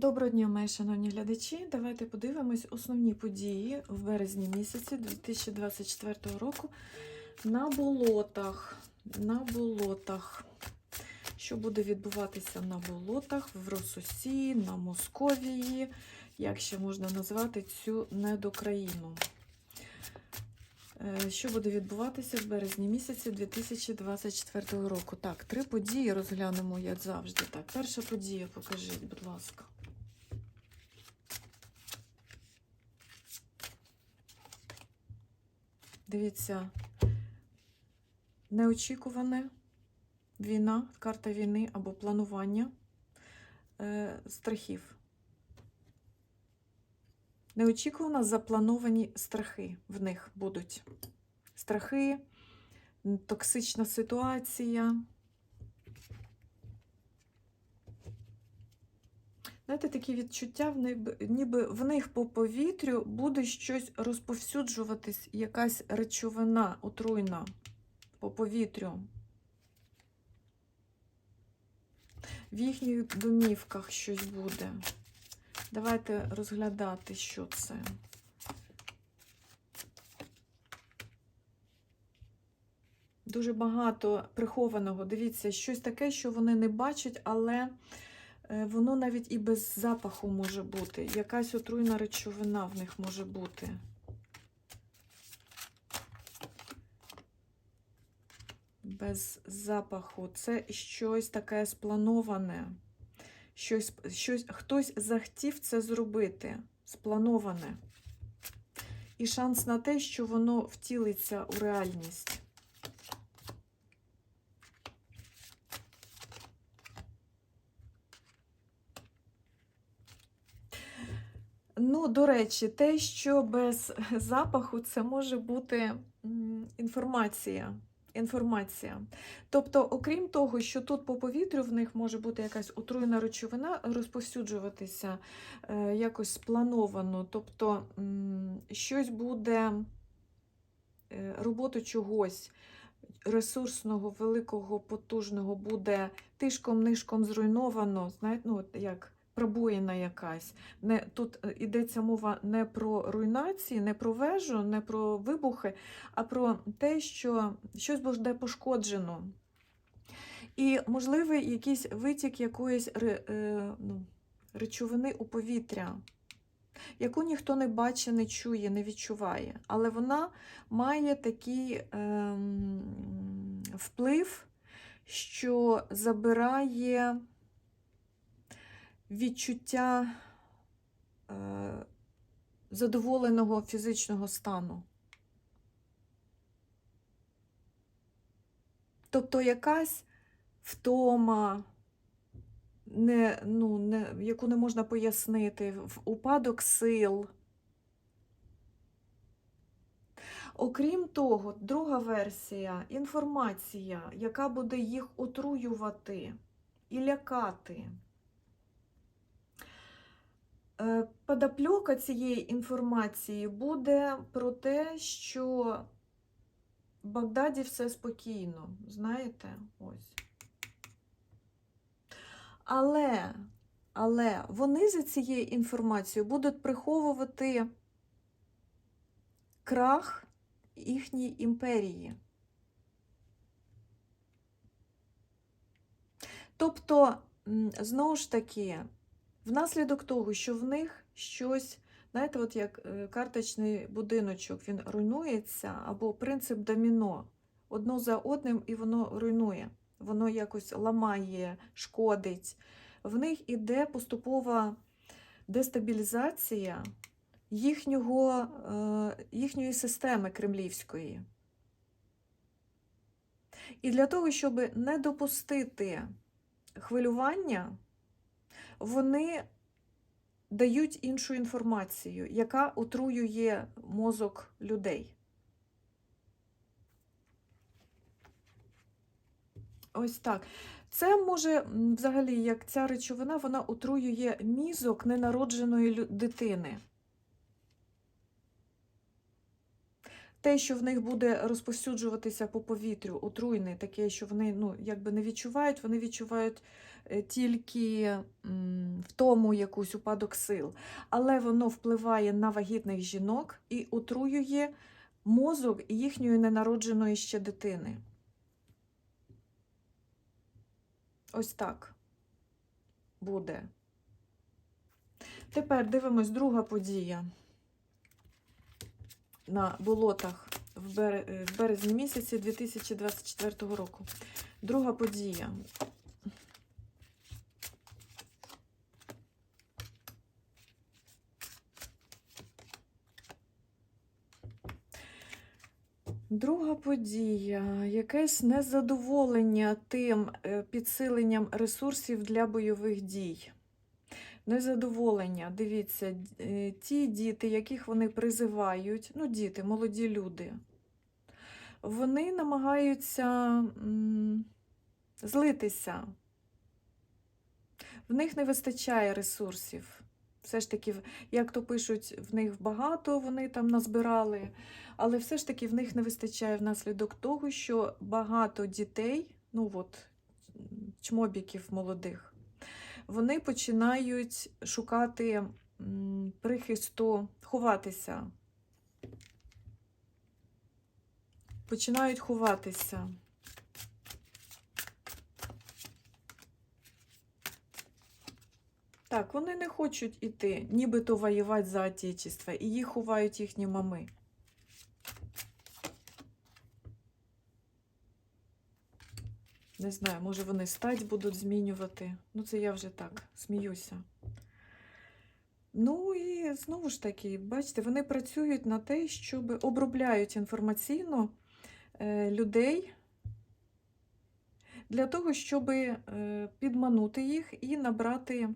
Доброго дня, мої шановні глядачі. Давайте подивимось основні події в березні місяці 2024 року на болотах. На болотах. Що буде відбуватися на болотах в Росусі, на Московії, як ще можна назвати цю недокраїну? Е, Що буде відбуватися в березні місяці 2024 року? Так, три події розглянемо, як завжди. Так, перша подія, покажіть, будь ласка. Дивіться, неочікуване війна, карта війни або планування е, страхів. Неочікувано заплановані страхи в них будуть. Страхи, токсична ситуація. Знаєте, такі відчуття, ніби, в них по повітрю буде щось розповсюджуватись, якась речовина отруйна по повітрю. В їхніх домівках щось буде. Давайте розглядати, що це. Дуже багато прихованого. Дивіться, щось таке, що вони не бачать, але воно навіть і без запаху може бути. Якась отруйна речовина в них може бути. Без запаху. Це щось таке сплановане. Щось, щось, хтось захотів це зробити, сплановане. І шанс на те, що воно втілиться у реальність. Ну, до речі, те, що без запаху, це може бути інформація. Інформація. Тобто, окрім того, що тут по повітрю в них може бути якась отруйна речовина, розповсюджуватися е, якось сплановано. Тобто щось буде, е, роботу чогось ресурсного, великого, потужного буде тишком-нишком зруйновано, знаєте, ну, як пробоїна якась. Не, тут е, йдеться мова не про руйнації, не про вежу, не про вибухи, а про те, що щось буде пошкоджено. І, можливий якийсь витік якоїсь е, ну, речовини у повітря, яку ніхто не бачить, не чує, не відчуває. Але вона має такий ем, вплив, що забирає відчуття е, задоволеного фізичного стану. Тобто якась втома, не, ну, не, яку не можна пояснити, упадок сил. Окрім того, друга версія інформація, яка буде їх отруювати і лякати. Е, Подопльока цієї інформації буде про те, що в Багдаді все спокійно, знаєте, ось. Але, але вони за цією інформацією будуть приховувати крах їхньої імперії. Тобто, знову ж таки, внаслідок того, що в них щось, знаєте, от як е, карточний будиночок, він руйнується, або принцип доміно, одно за одним і воно руйнує, воно якось ламає, шкодить. В них іде поступова дестабілізація їхнього, е, їхньої системи кремлівської. І для того, щоб не допустити хвилювання, вони дають іншу інформацію, яка отруює мозок людей. Ось так. Це може взагалі, як ця речовина, вона отруює мізок ненародженої дитини. Те, що в них буде розповсюджуватися по повітрю, отруйне, таке, що вони ну, якби не відчувають, вони відчувають е, тільки м, в тому якийсь упадок сил, але воно впливає на вагітних жінок і отруює мозок їхньої ненародженої ще дитини. Ось так буде. Тепер дивимось друга подія на болотах в березні місяці 2024 року. Друга подія. Друга подія. Якесь незадоволення тим е, підсиленням ресурсів для бойових дій. Незадоволення. Дивіться, е, ті діти, яких вони призивають, ну, діти, молоді люди, вони намагаються злитися. В них не вистачає ресурсів. Все ж таки, як то пишуть, в них багато вони там назбирали, але все ж таки в них не вистачає внаслідок того, що багато дітей, ну от чмобіків молодих, вони починають шукати прихисту, ховатися. Починають ховатися. Так, вони не хочуть іти, нібито воювати за Отечество, і їх ховають їхні мами. Не знаю, може вони стать будуть змінювати. Ну, це я вже так сміюся. Ну і знову ж таки, бачите, вони працюють на те, щоб обробляють інформаційно е, людей для того, щоб е, підманути їх і набрати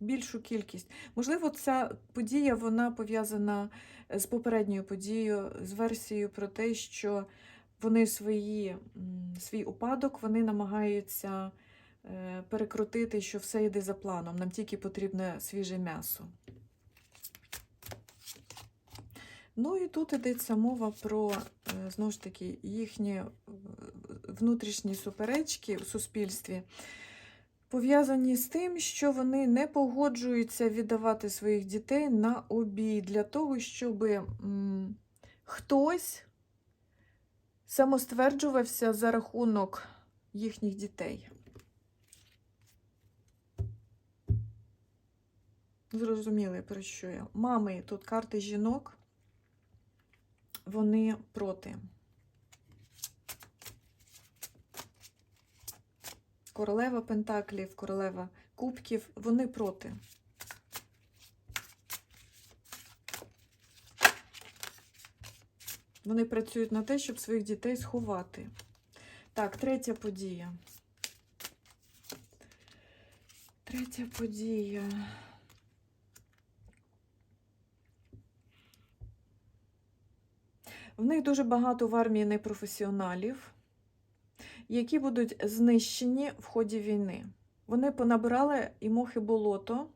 більшу кількість. Можливо, ця подія вона пов'язана з попередньою подією, з версією про те, що вони свої, свій упадок вони намагаються е, перекрутити, що все йде за планом. Нам тільки потрібне свіже м'ясо. Ну і тут йдеться мова про, е, знову ж таки, їхні е, внутрішні суперечки у суспільстві, пов'язані з тим, що вони не погоджуються віддавати своїх дітей на обій для того, щоб хтось самостверджувався за рахунок їхніх дітей. Зрозуміли, про що я. Мами, тут карти жінок, вони проти. Королева Пентаклів, королева Кубків, вони проти. Вони працюють на те, щоб своїх дітей сховати. Так, третя подія. Третя подія. В них дуже багато в армії непрофесіоналів, які будуть знищені в ході війни. Вони понабирали і мохи болото,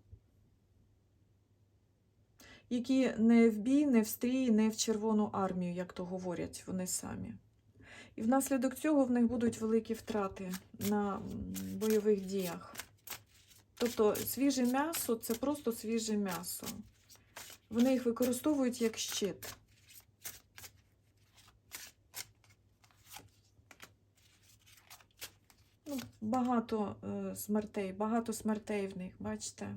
які не в бій, не в стрій, не в Червону армію, як то говорять вони самі. І внаслідок цього в них будуть великі втрати на бойових діях. Тобто свіже м'ясо це просто свіже м'ясо. Вони їх використовують як щит. Ну, багато е, смертей, багато смертей в них, бачите.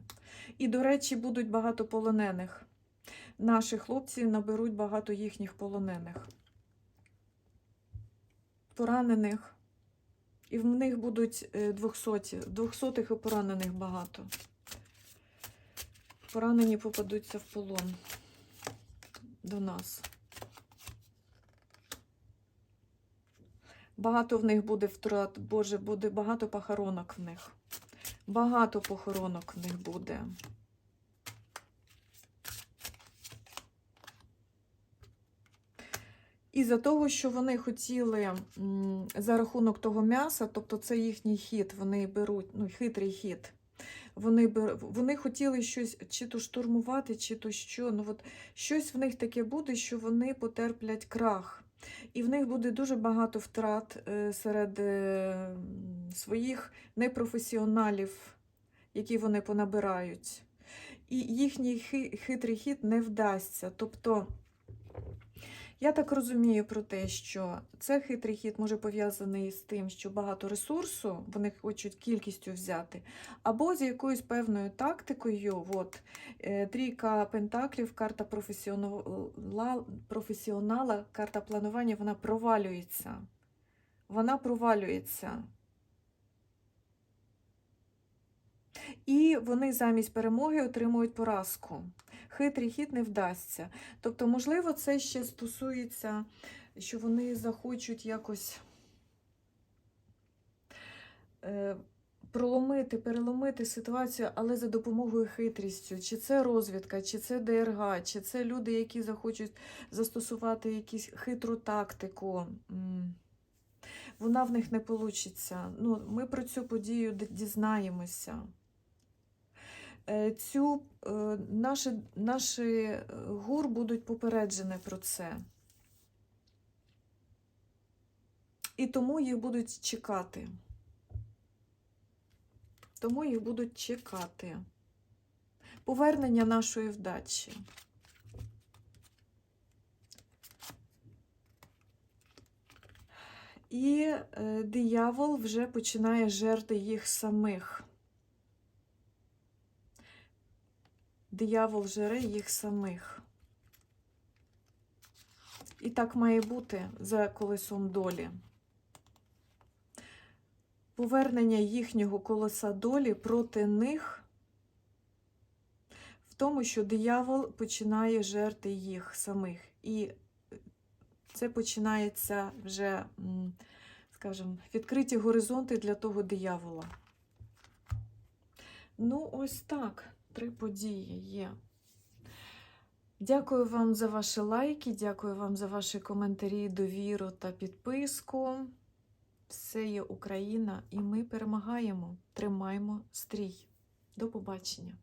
І, до речі, будуть багато полонених. Наші хлопці наберуть багато їхніх полонених, поранених. І в них будуть е, двохсоті, двохсотих і поранених багато. Поранені попадуться в полон до нас. Багато в них буде втрат, Боже, буде багато похоронок в них. Багато похоронок в них буде. І за того, що вони хотіли за рахунок того м'яса, тобто це їхній хід, вони беруть, ну, хитрий хід. Вони, бер... вони хотіли щось чи то штурмувати, чи то що. Ну, от щось в них таке буде, що вони потерплять крах. І в них буде дуже багато втрат е, серед е, своїх непрофесіоналів, які вони понабирають. І їхній хитрий хід не вдасться. Тобто, я так розумію про те, що це хитрий хід може пов'язаний з тим, що багато ресурсу вони хочуть кількістю взяти, або з якоюсь певною тактикою. От, е, трійка пентаклів, карта професіонала, професіонала, карта планування, вона провалюється. Вона провалюється. І вони замість перемоги отримують поразку. Хитрий хід не вдасться. Тобто, можливо, це ще стосується, що вони захочуть якось е, проломити, переломити ситуацію, але за допомогою хитрістю. Чи це розвідка, чи це ДРГ, чи це люди, які захочуть застосувати якусь хитру тактику. Вона в них не вийде. Ну, ми про цю подію дізнаємося. Е, Цю, е, наші, наші е, гур будуть попереджені про це. І тому їх будуть чекати. Тому їх будуть чекати. Повернення нашої вдачі. І диявол вже починає жерти їх самих. Диявол жере їх самих. І так має бути за колесом долі. Повернення їхнього колеса долі проти них в тому, що диявол починає жерти їх самих. І це починається вже, скажімо, відкриті горизонти для того диявола. Ну, ось так. Три події є. Дякую вам за ваші лайки, дякую вам за ваші коментарі, довіру та підписку. Все є Україна, і ми перемагаємо. Тримаймо стрій. До побачення!